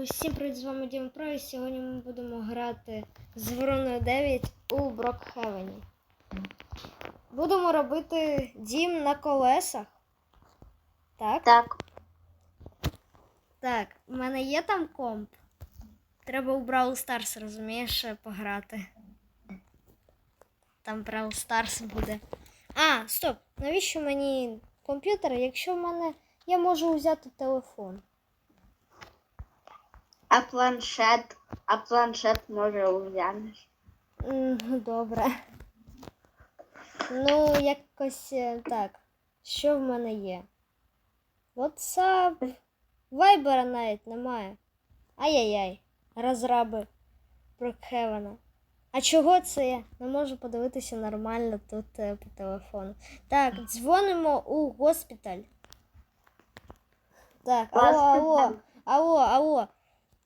Усім привіт, з вами Дім Про, і сьогодні ми будемо грати з Вороною 9 у Брокхевені. Будемо робити дім на колесах. Так? Так, Так, у мене є там комп. Треба у Brawl Stars, розумієш, пограти. Там Brawl Stars буде. А, стоп! Навіщо мені комп'ютер, якщо в мене я можу взяти телефон? А планшет, а планшет може ув'янеш. Добре. Ну, якось е, так. Що в мене є? WhatsApp. Вайбера навіть немає. Ай-яй-яй. Розраби Брокхевена. А чого це я не можу подивитися нормально тут е, по телефону? Так, дзвонимо у госпіталь. Так, алло, алло, алло, алло.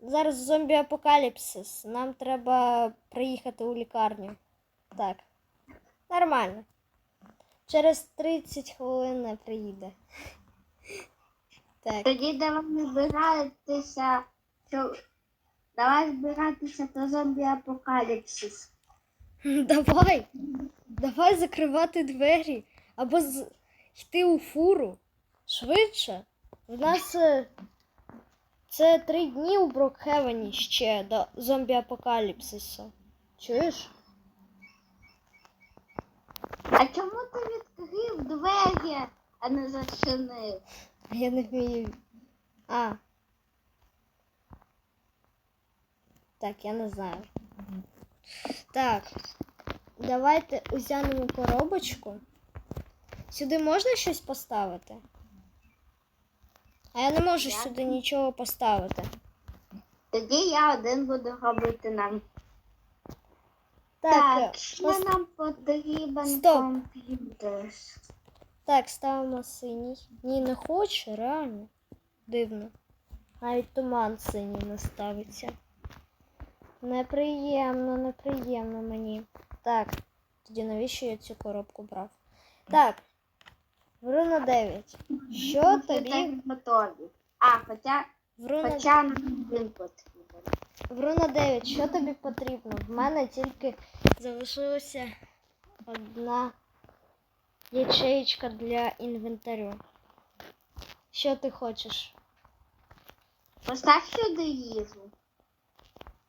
Зараз зомбі-апокаліпсис. Нам треба приїхати у лікарню. Так. Нормально. Через 30 хвилин не приїде. Так. Тоді давай збиратися, давай збиратися до зомбі-апокаліпсис. Давай. Давай закривати двері. Або з... йти у фуру. Швидше. У нас е, це три дні у Брокхевені ще до зомбі-апокаліпсису. Чуєш? А чому ти відкрив двері, а не зачинив? Я не вмію. А. Так, я не знаю. Так. Давайте узянемо коробочку. Сюди можна щось поставити? А я не можу Я- сюди нічого поставити. Тоді я один буду робити нам. Так, Так, що пос- нам потрібен Стоп. комп'ютер? так, ставимо синій. Ні, не хоче, реально. Дивно. Навіть туман синій не ставиться. Неприємно, неприємно мені. Так, тоді навіщо я цю коробку брав? Так, Вруна 9. Що тобі? Готові. А, хоча, Вруна, хоча він потрібен. Вруна 9, що тобі потрібно? В мене тільки залишилася одна ячеєчка для інвентарю. Що ти хочеш? Постав сюди їжу.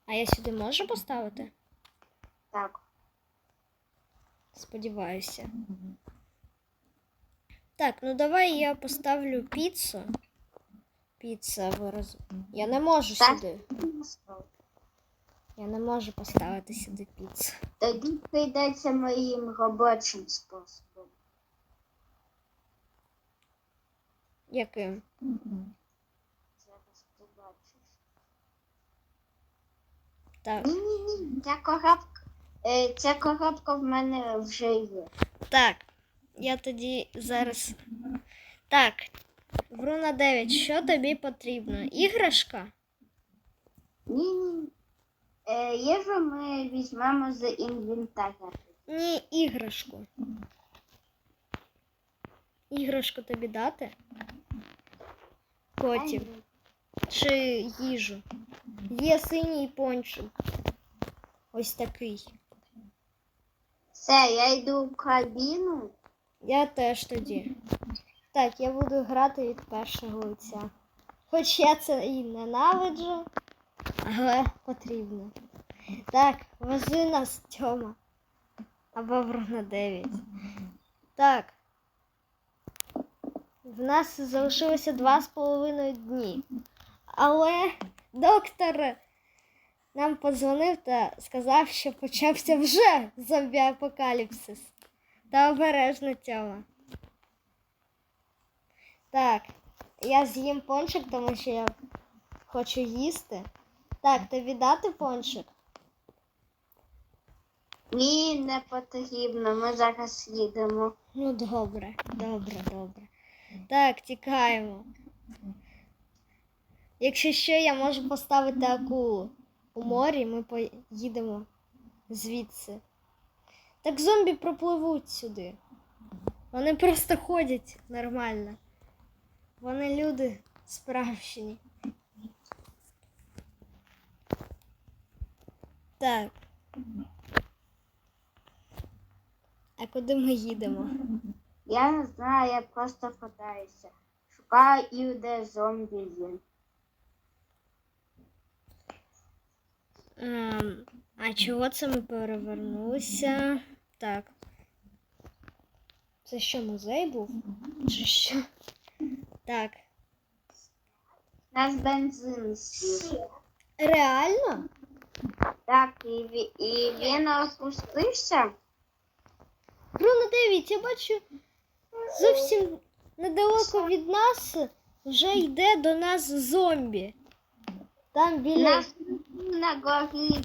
А я сюди можу поставити? Так. Сподіваюся. Так, ну давай я поставлю піцу. Піца вираз. Я не можу Так. сюди. Я не можу поставити сюди піцу. Тоді прийдеться моїм робочим способом. Яким? Зараз побачиш. Так. Ні, ні, ні, ця коробка, е, ця коробка в мене вже є. Так. Я тоді зараз. Так. Вруна 9, що тобі потрібно? Іграшка? Ні, ні. Е, їжу ми візьмемо з інвентаря. Ні, іграшку. Іграшку тобі дати? Котів. Чи їжу. Є синій пончик. Ось такий. Все, я йду в кабіну. Я теж тоді. Так, я буду грати від першого лиця. Хоч я це і ненавиджу, але потрібно. Так, вези нас, Тьома. Або Вруна 9. Так. В нас залишилося два з половиною дні. Але доктор нам подзвонив та сказав, що почався вже зомбі-апокаліпсис. Та обережно Тьома. Так, я з'їм пончик, тому що я хочу їсти. Так, тобі дати пончик? Ні, не потрібно. Ми зараз їдемо. Ну, добре, добре, добре. Так, тікаємо. Якщо що, я можу поставити акулу у морі, ми поїдемо звідси. Так зомбі пропливуть сюди. Вони просто ходять нормально. Вони люди справжні. Так. А куди ми їдемо? Я не знаю, я просто катаюся. Шукаю, де зомбі є. Ем, а чого це ми перевернулися? Так. Це що, музей був? Чи що? Так. Нас бензин. Реально? Так, і, ві- і він опустився. Бруно 9, я бачу зовсім недалеко від нас вже йде до нас зомбі. Там біля. Нас на горі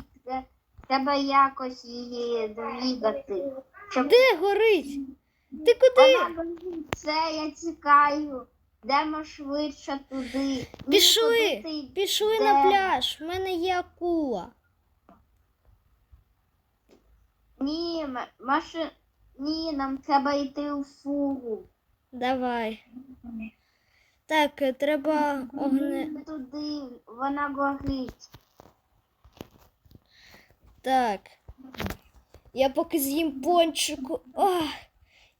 треба якось її двігати. Щоб Де горить? Ти куди? вона горить. Це я тікаю. Йдемо швидше туди. Пішли, куди ти пішли Де? на пляж. В мене є акула. Ні, маши... Ні, нам треба йти у фугу. Давай. Так, е, треба огне. Туди, вона горить. Так. Я поки з'їм пончику. Ах,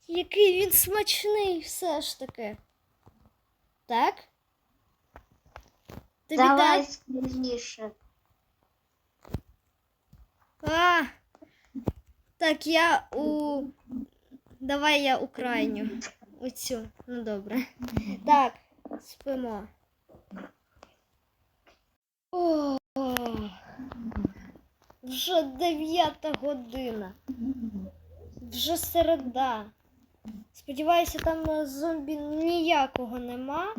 який він смачний все ж таки. Так? Тобі Давай так? скоріше. А, так, я у. Давай я у крайню. Оцю. Ну добре. Так, спимо. О, вже дев'ята година. Вже середа. Сподіваюся, там зомбі ніякого нема.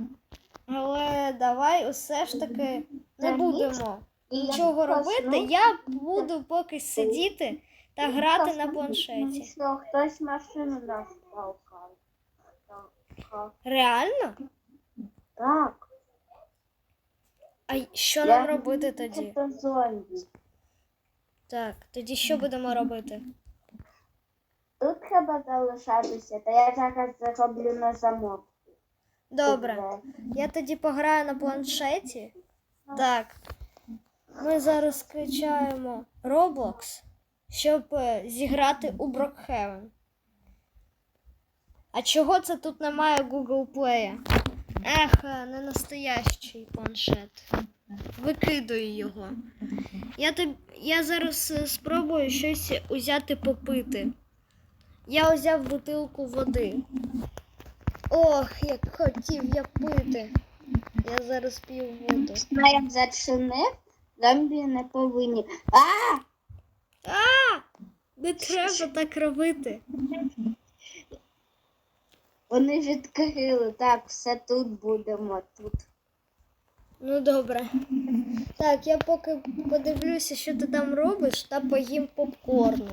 Але давай усе ж таки не будемо нічого робити. Я буду поки сидіти та грати на планшеті. Хтось машину. Реально? Так. А що нам робити тоді? Це зомбі. Так, тоді що будемо робити? Тут треба залишатися, та я зараз зароблю на замок. Добре, я тоді пограю на планшеті. Так. Ми зараз скачаємо Roblox, щоб е, зіграти у Brookhaven. А чого це тут немає Google Play? Ех, е, не настоящий планшет. Викидаю його. Я, тоб... я зараз е, спробую щось узяти попити. Я взяв бутилку води. Ох, як хотів я пити. Я зараз п'ю воду. Я зачинив, зомбі не повинні. А! А! Не треба так робити. Вони відкрили. Так, все тут будемо. Тут. Ну добре. Так, я поки подивлюся, що ти там робиш, та поїм попкорну.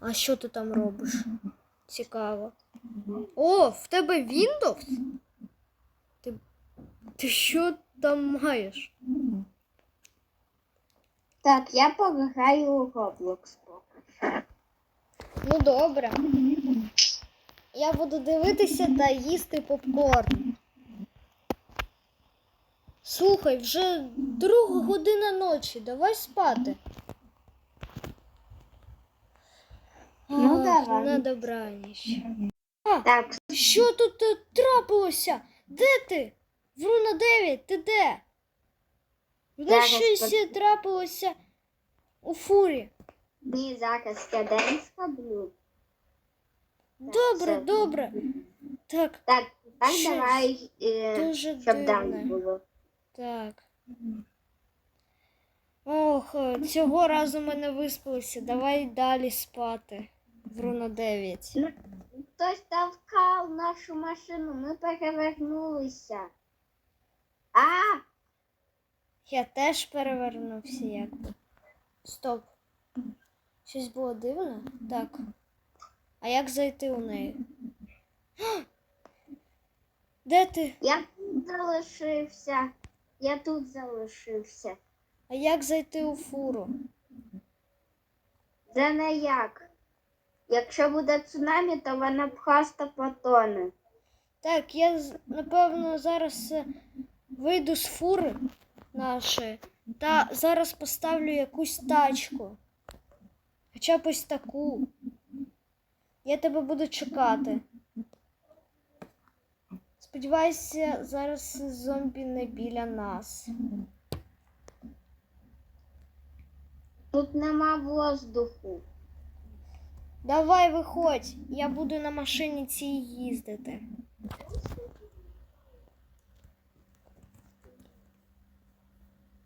А що ти там робиш? Цікаво. О, в тебе Windows? Ти, ти що там маєш? Так, я пограю у Roblox поки. Ну добре. Я буду дивитися та їсти попкорн. Слухай, вже друга година ночі, давай спати. Ну, давай. На добраніч. Так, Що тут е, трапилося? Де ти? Вруна 9, ти де? В нас Зараз щось е, трапилося у фурі. ні, зараз я день сходлю. Добре, все. добре. Так, Так, так Щось давай, е, дуже щоб день дивне. було. Так. Ох, цього разу ми не виспалися. Давай далі спати. Вруно 9. Хтось толкав нашу машину, ми перевернулися. А, Я теж перевернувся якби. Стоп. Щось було дивно? Так. А як зайти у неї? Де ти? я залишився. Я тут залишився. А як зайти у фуру? Це не як. Якщо буде цунамі, то вона просто потоне. Так, я напевно зараз е, вийду з фури нашої Та зараз поставлю якусь тачку. Хоча б ось таку. Я тебе буду чекати. Сподіваюся, зараз зомбі не біля нас. Тут нема воздуху. Давай виходь, я буду на машині цій їздити.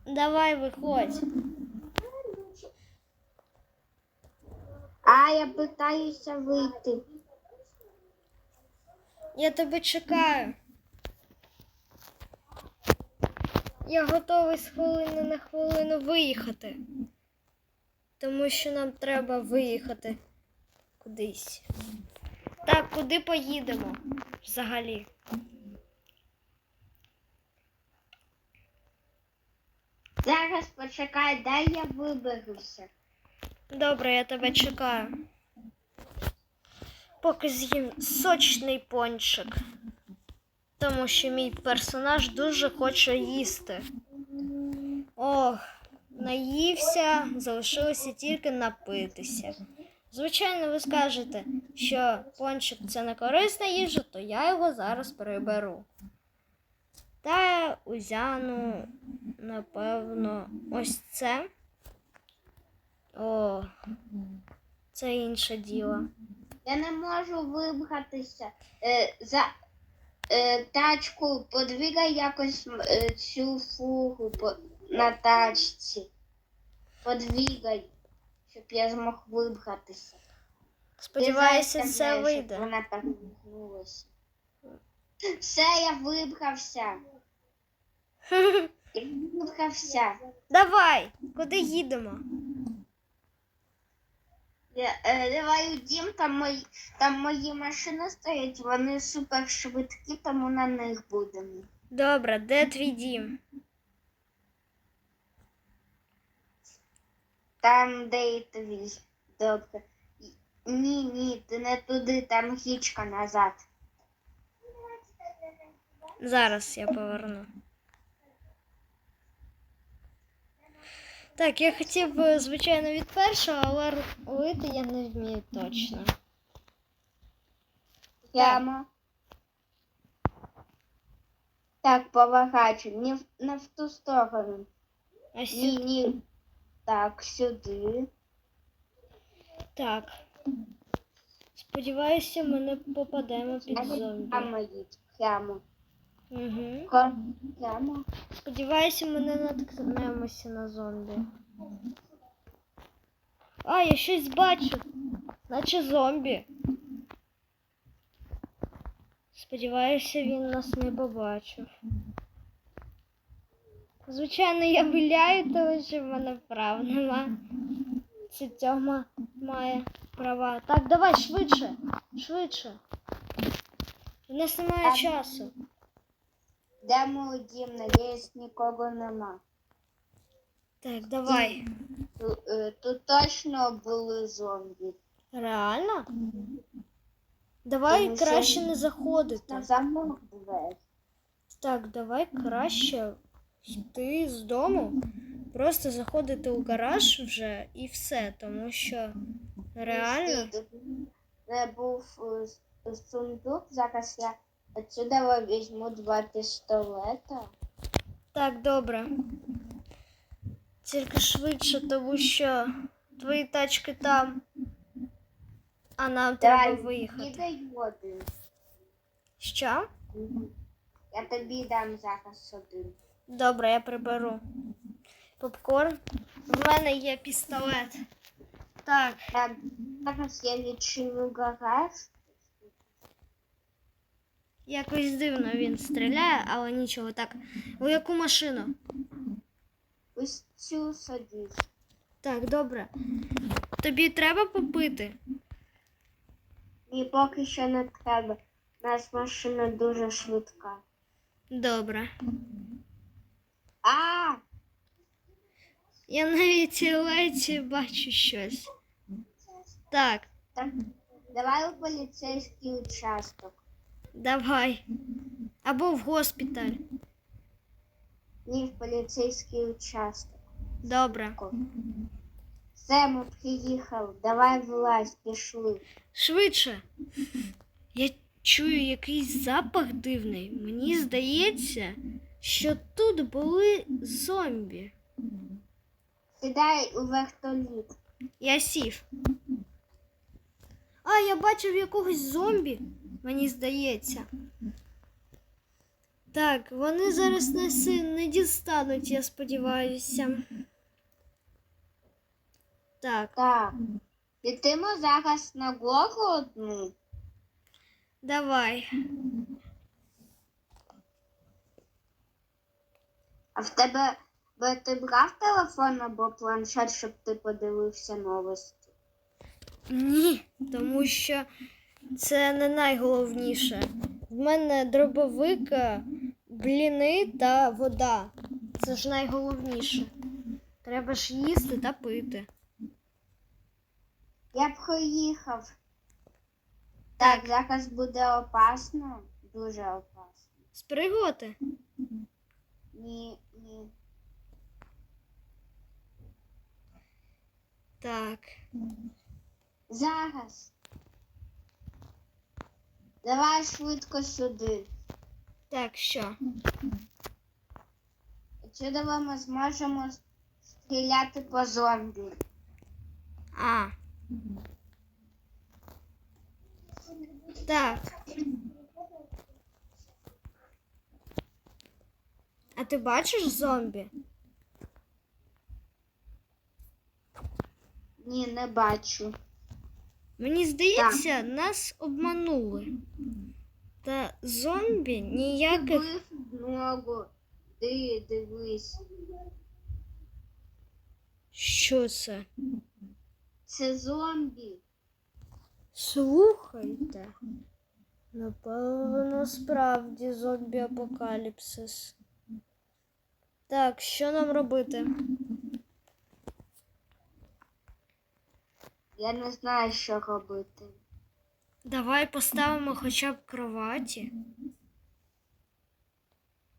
Давай виходь. А я питаюся вийти. Я тебе чекаю. Я готовий з хвилини на хвилину виїхати. Тому що нам треба виїхати кудись. Так, куди поїдемо взагалі? Зараз почекай, дай я виберуся. Добре, я тебе чекаю. Поки з'їм сочний пончик. Тому що мій персонаж дуже хоче їсти. Ох, наївся, залишилося тільки напитися. Звичайно, ви скажете, що пончик це не корисна їжа, то я його зараз приберу. Та узяну, напевно, ось це. О, це інше діло. Я не можу вибратися. Е, за е, тачку подвигай якось е, цю фугу по, на тачці. Подвигай, щоб я змог вибратися. Ти Сподіваюся, знаєш, це щоб вийде. Вона так гнулася. Все, я вибрався. Я вибрався. Давай, куди їдемо? Е, давай у дім, там мої, там мої машини стоять, вони супер швидкі, тому на них будемо. Добре, де твій дім? Там, де і твій. Добре. Ні, ні, ти не туди, там гічка назад. Зараз я поверну. Так, я хотів звичайно, від першого, але лити я не вмію точно. Прямо. Так, поворачуй. Не не в ту сторону. Ні, сюди. ні. Так, сюди. Так. Сподіваюся, ми не попадемо під зомбі. Прямо їдь. Прямо. Угу. Сподіваюся, ми не наткнемося на зомбі. А, я щось бачу. Наче зомбі. Сподіваюся, він нас не побачив. Звичайно, я виляю, тому що в мене прав нема. Це Тьома має права. Так, давай швидше, швидше. У нас немає часу. Йдемо у дім, надіюсь, нікого нема. Так, давай. Ту- е, Тут точно були зомбі. Реально? Давай Тому що- краще не заходити. На замок двері. Так, давай краще йти з дому, просто заходити у гараж вже і все, тому що реально. Це був е, сундук. Зараз я отсюда візьму два пістолета. Так, добре. Тільки швидше, тому що твої тачки там, а нам треба Давай, виїхати. кидай один. Що? Я тобі дам зараз один. Добре, я приберу. Попкорн. В мене є пістолет. Так. Так, зараз я відчиню гараж. Якось дивно він стріляє, але нічого. Так, у яку машину? Ось цю садись. Так, добре. Тобі треба попити? І поки що не треба. У нас машина дуже швидка. Добре. А, Я навіть ледь бачу щось. Так, так, давай у поліцейський участок. Давай. Або в госпіталь. Ні, в поліцейський участок. Добре. Все, ми приїхали. Давай вилазь, пішли. Швидше. Я чую якийсь запах дивний. Мені здається, що тут були зомбі. Сідай у вертоліт. Я сів. А, я бачив якогось зомбі, мені здається. Так, вони зараз нас не дістануть, я сподіваюся. Так, Так. Летимо зараз на гору одну. давай. А в тебе бо ти брав телефон або планшет, щоб ти подивився новості? Ні, тому що це не найголовніше. В мене дробовика, бліни та вода. Це ж найголовніше. Треба ж їсти та пити. Я б поїхав. Так, зараз буде опасно, дуже опасно. Сприготи. Ні, ні. Так. Зараз. Давай швидко сюди. Так, що? Чудово ми зможемо стріляти по зомбі. А. Так. А ти бачиш зомбі? Ні, не бачу. Мені здається, нас обманули. Та зомбі ніяких. Ногу. Ти дивись. Що це? Це зомбі. Слухайте. Напевно, справді зомбі апокаліпсис. Так, що нам робити? Я не знаю, що робити. Давай поставимо хоча б кроваті.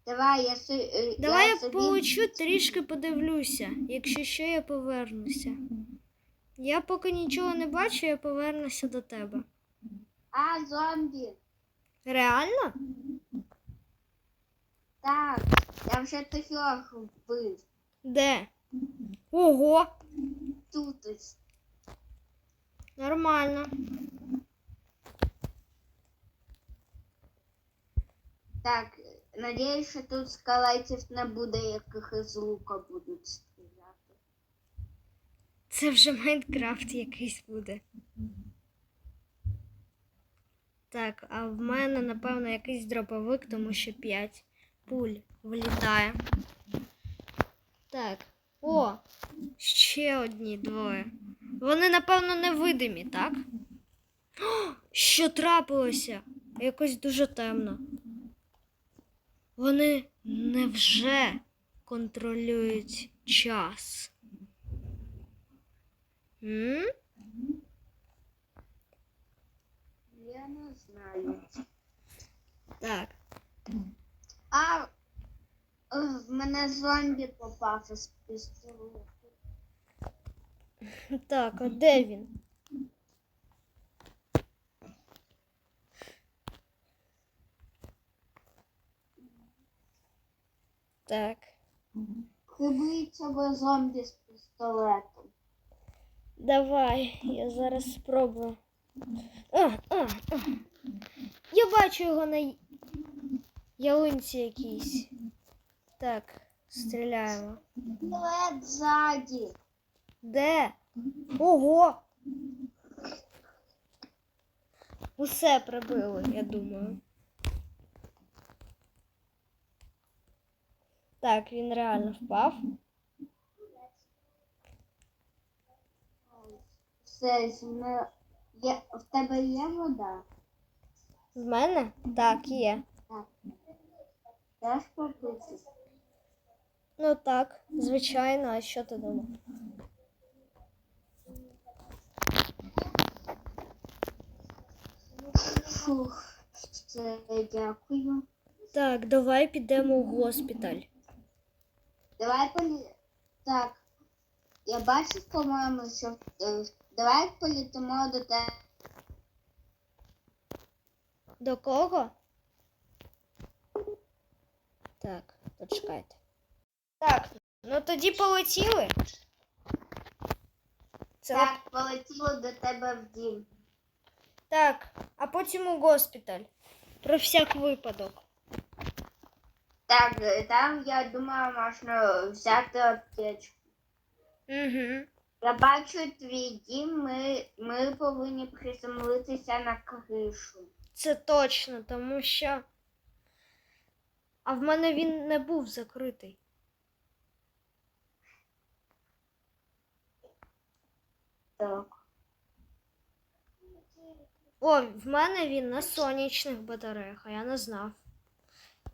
Давай, я, си- е, Давай я собі... получу, трішки подивлюся. Якщо що, я повернуся. Я поки нічого не бачу, я повернуся до тебе. А, зомбі. Реально? Так, я вже трьох вбив. Де? Ого! Тут ось. Нормально. Так, надіюсь, що тут скалайтів не буде, яких із лука будуть стріляти. Це вже Майнкрафт якийсь буде. Так, а в мене, напевно, якийсь дроповик, тому що 5 пуль влітає. Так. О! Ще одні двоє. Вони, напевно, невидимі, так? О, що трапилося? Якось дуже темно. Вони невже контролюють час? М? Я не знаю. Так. А е, в мене зомбі попав із пістолету. Так, а де він? Так. Прибий цього зомбі з пістолетом. Давай, я зараз спробую. А, а, а. Я бачу його на й- ялинці якійсь. Так, стріляємо. Пістолет ззаді. Де? Ого! Усе прибили, я думаю. Так, він реально впав. Все, мене- є... в тебе є вода? В мене? Так, є. Попити? Ну так, звичайно, а що ти думав? Фух, все, дякую. Так, давай підемо в госпіталь. Давай полі... Так, я бачив, по-моєму, що е, давай політимо до тебе. До кого? Так, почекайте. Так, ну тоді полетіли. Це Так, полетіло до тебе в дім. Так, а потім у госпіталь. Про всяк випадок. Так, е, там, я думаю, можна взяти аптечку. Угу. Я бачу твій дім, ми, ми повинні приземлитися на кришу. Це точно, тому що. А в мене він не був закритий. Так. О, в мене він на сонячних батареях, а я не знав.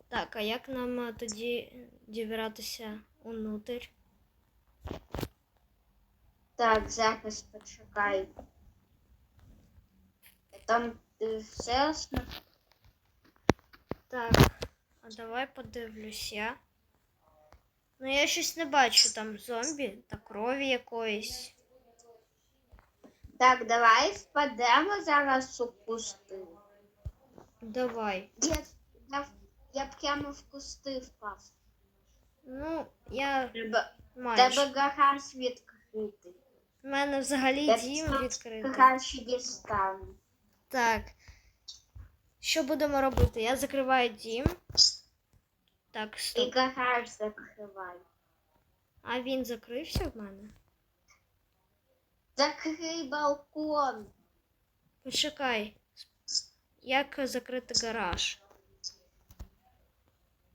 Так, а як нам е, тоді дібратися унутрь? Так, зараз почекай. Там е, все основне. Так, а давай подивлюсь я. Ну я щось не бачу там зомбі та крові якоїсь. Так, давай впадемо зараз у кусти. Давай. Я, я, я прямо в кусти впав. Ну, я Треба, майже. тебе гараж відкритий. У мене взагалі Я дім відкритий. Гараж дістану. Так. Що будемо робити? Я закриваю дім. Так, І стоп. гараж закривай. А він закрився в мене? Закрий балкон. Почекай. Як закрити гараж?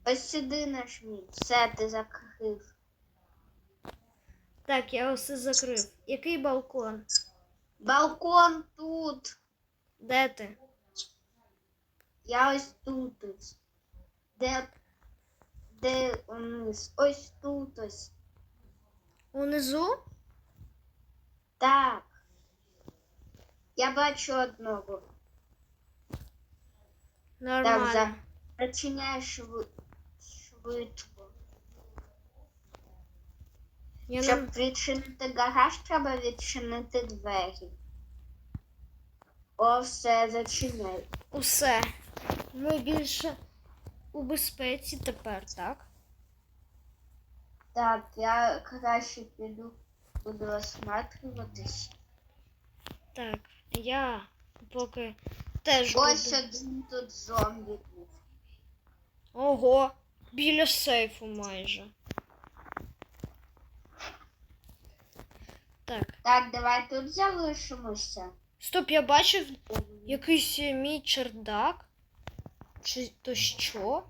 Ось сюди нажміть. Все, ти закрив. Так, я усе закрив. Який балкон? Балкон тут. Де ти? Я ось тут ось. Де, де униз? Ось тут ось. Унизу? Так. Я бачу одного. Нормально. за- Зачиняй швидко. Я Щоб не... відчинити гараж, треба відчинити двері. О, все, зачиняй. Усе. Ми більше у безпеці тепер, так? Так, я краще піду, буду осматриватись. Так, я поки теж Ось буду. один тут зомбі був. Ого, біля сейфу майже. Так. Так, давай тут залишимося. Стоп, я бачив якийсь е, мій чердак. Чи то що?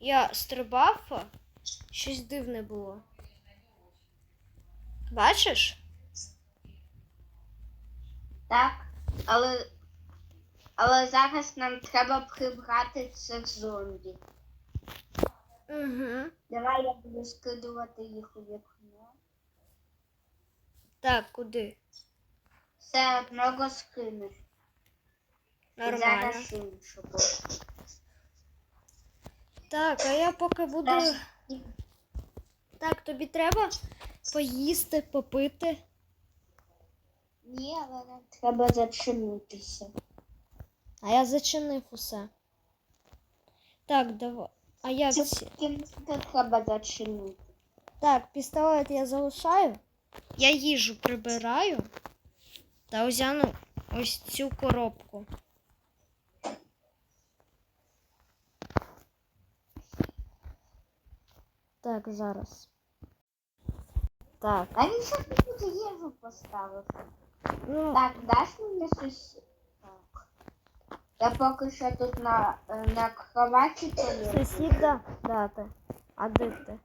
Я стрибав, щось дивне було. Бачиш? Так, але, але зараз нам треба прибрати цих зомбі. Угу. Давай я буду скидувати їх у вікно. Так, куди? Все одного скинеш. Нормально. Зараз іншого. Так, а я поки буду. Так, тобі треба поїсти, попити. Ні, але нам треба зачинитися. А я зачинив усе. Так, давай. А як треба зачинити. Так, пістолет я залишаю. Я їжу прибираю та узяну ось цю коробку. Так, зараз. Так. Навіщо ти тут їжу поставив? Ну, Так, даш мені щось? Так. Я поки що тут на, е, на кроваті полежу. сусіда дати. А де ти?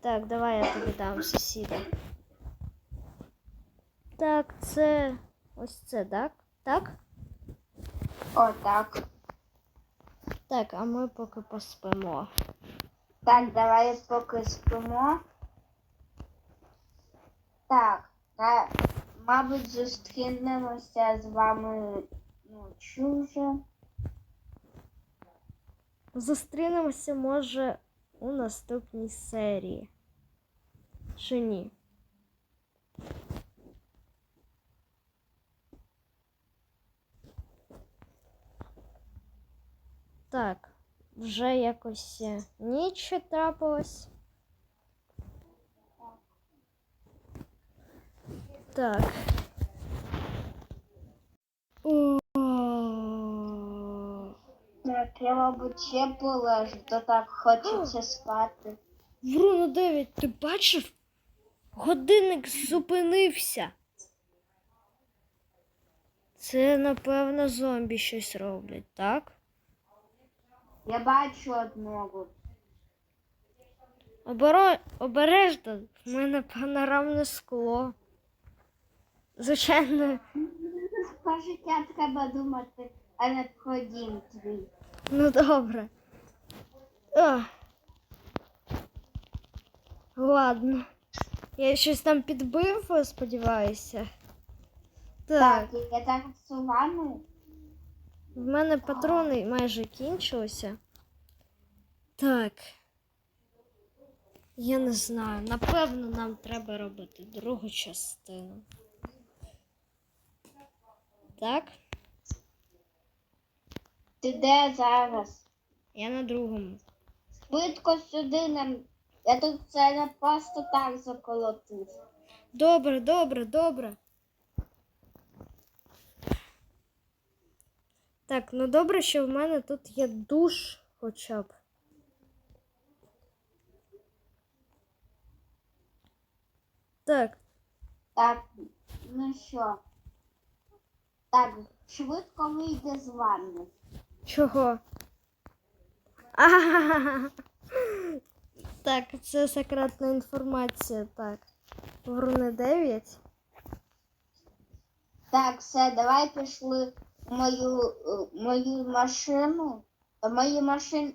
Так, давай я тобі дам сусіда. Так, це ось це, так? Так? О, так. Так, а ми поки поспимо. Так, давай поки спимо. Так, та, мабуть, зустрінемося з вами ночі вже. Зустрінемося, може, у наступній серії. Чи ні? Так, вже якось е, ніч трапилось. Так. О. Так, я, мабуть, ще полежу, то так хочеться спати. Бруно 9, ти бачив? Годинник зупинився. Це, напевно, зомбі щось роблять, так? Я бачу одного. Оборо... Обережно, в мене панорамне скло. Звичайно, Про життя треба думати, а не про дім твій. ну добре. О. Ладно. Я щось там підбив, сподіваюся. Так. Так, я так цю ванну. В мене патрони майже кінчилися. Так. Я не знаю. Напевно, нам треба робити другу частину. Так? Ти де зараз? Я на другому. Швидко сюди нам. Я тут це не просто так заколотив. Добре, добре, добре. Так, ну добре, що в мене тут є душ хоча б. Так, Так, ну що? Так, швидко вийди з ванни. Чого? А, Так, це секретна інформація. Так. Вруни 9. Так, все, давай пішли в мою, е, мою машину. Мої машини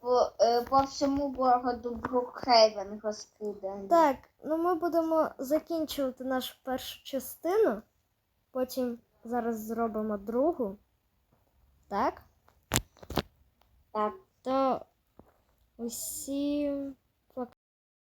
по, е, по всьому городу Брукхейвен розкидані. Так, ну ми будемо закінчувати нашу першу частину. Потім зараз зробимо другу. Так? Так. То усім